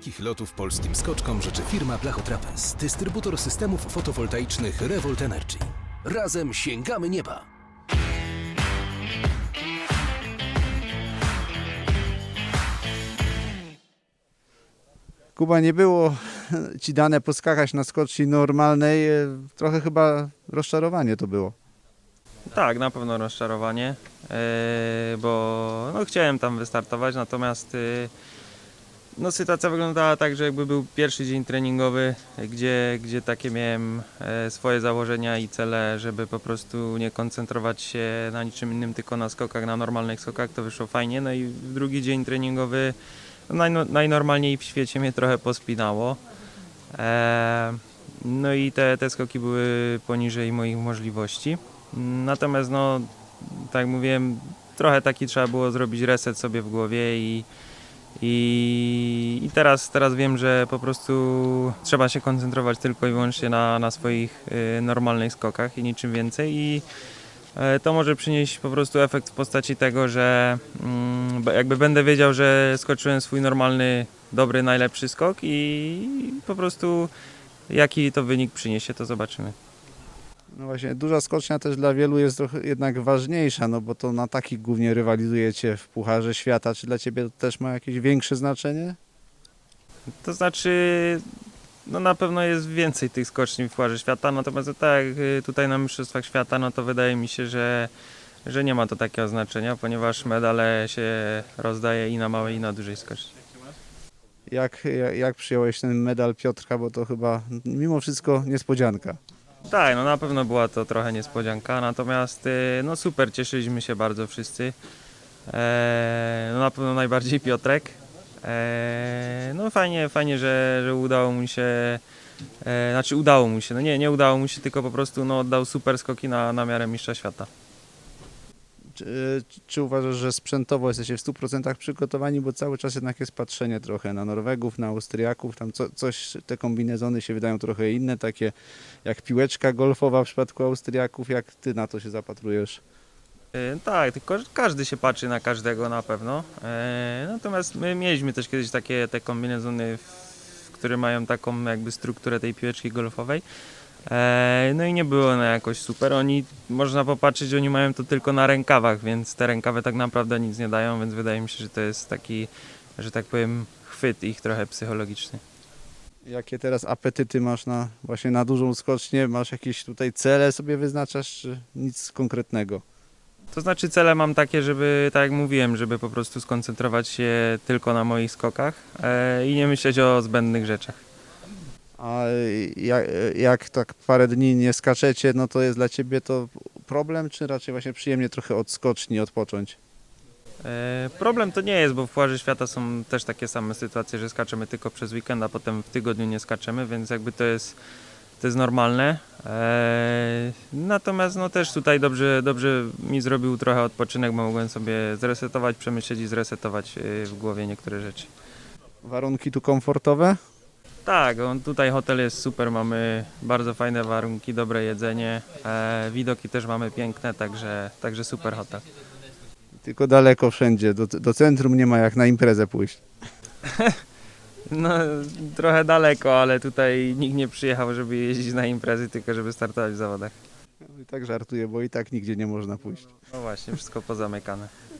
Wielkich lotów polskim skoczkom życzy firma Blachotrapez, dystrybutor systemów fotowoltaicznych Revolt Energy. Razem sięgamy nieba! Kuba, nie było ci dane poskakać na skoczni normalnej. Trochę chyba rozczarowanie to było. Tak, na pewno rozczarowanie, e, bo no, chciałem tam wystartować, natomiast e, no, sytuacja wyglądała tak, że jakby był pierwszy dzień treningowy, gdzie, gdzie takie miałem e, swoje założenia i cele, żeby po prostu nie koncentrować się na niczym innym, tylko na skokach, na normalnych skokach, to wyszło fajnie. No i drugi dzień treningowy no, najno- najnormalniej w świecie mnie trochę pospinało. E, no i te, te skoki były poniżej moich możliwości. Natomiast no, tak mówiłem, trochę taki trzeba było zrobić reset sobie w głowie i, i, i teraz, teraz wiem, że po prostu trzeba się koncentrować tylko i wyłącznie na, na swoich y, normalnych skokach i niczym więcej i e, to może przynieść po prostu efekt w postaci tego, że b- jakby będę wiedział, że skoczyłem swój normalny, dobry, najlepszy skok i po prostu jaki to wynik przyniesie, to zobaczymy. No właśnie, duża skocznia też dla wielu jest trochę jednak ważniejsza, no bo to na takich głównie rywalizujecie w Pucharze Świata. Czy dla Ciebie to też ma jakieś większe znaczenie? To znaczy, no na pewno jest więcej tych skoczni w Pucharze Świata, natomiast tak y, tutaj na Mistrzostwach Świata, no to wydaje mi się, że, że nie ma to takiego znaczenia, ponieważ medale się rozdaje i na małej i na dużej skoczni. Jak, jak, jak przyjąłeś ten medal Piotrka, bo to chyba mimo wszystko niespodzianka. Tak, no na pewno była to trochę niespodzianka, natomiast y, no super, cieszyliśmy się bardzo wszyscy. Eee, no na pewno najbardziej Piotrek. Eee, no fajnie, fajnie, że, że udało mu się, e, znaczy udało mu się, no nie, nie udało mu się, tylko po prostu no, oddał super skoki na, na miarę mistrza świata. Czy, uważasz, że sprzętowo jesteście w 100% przygotowani, bo cały czas jednak jest patrzenie trochę na Norwegów, na Austriaków, tam co, coś, te kombinezony się wydają trochę inne, takie jak piłeczka golfowa w przypadku Austriaków, jak ty na to się zapatrujesz? E, Tak, tylko każdy się patrzy na każdego na pewno. E, Natomiast my mieliśmy też kiedyś takie te kombinezony, które mają taką jakby strukturę tej piłeczki golfowej. E, No i nie było one jakoś super. Oni, można popatrzeć, oni mają to tylko na rękawach, więc te rękawy tak naprawdę nic nie dają, więc wydaje mi się, że to jest taki, że tak powiem, chwyt ich trochę psychologiczny. Jakie teraz apetyty masz na właśnie na dużą skocznię? Masz jakieś tutaj cele sobie wyznaczasz, czy nic konkretnego? To znaczy cele mam takie, żeby, tak jak mówiłem, żeby po prostu skoncentrować się tylko na moich skokach e, i nie myśleć o zbędnych rzeczach. A jak, jak tak parę dni nie skaczecie, no to jest dla ciebie to problem, czy raczej właśnie przyjemnie trochę od skoczni odpocząć? E, Problem to nie jest, bo w Pucharze Świata są też takie same sytuacje, że skaczemy tylko przez weekend, a potem w tygodniu nie skaczemy, więc jakby to jest, to jest normalne. E, Natomiast no też tutaj dobrze, dobrze mi zrobił trochę odpoczynek, bo mogłem sobie zresetować, przemyśleć i zresetować e, w głowie niektóre rzeczy. Warunki tu komfortowe? Tak, tutaj hotel jest super, mamy bardzo fajne warunki, dobre jedzenie, e, widoki też mamy piękne, także, także super hotel. Tylko daleko wszędzie, do, do centrum nie ma jak na imprezę pójść. No, trochę daleko, ale tutaj nikt nie przyjechał, żeby jeździć na imprezy, tylko żeby startować w zawodach. I tak żartuję, bo i tak nigdzie nie można pójść. No właśnie, wszystko pozamykane.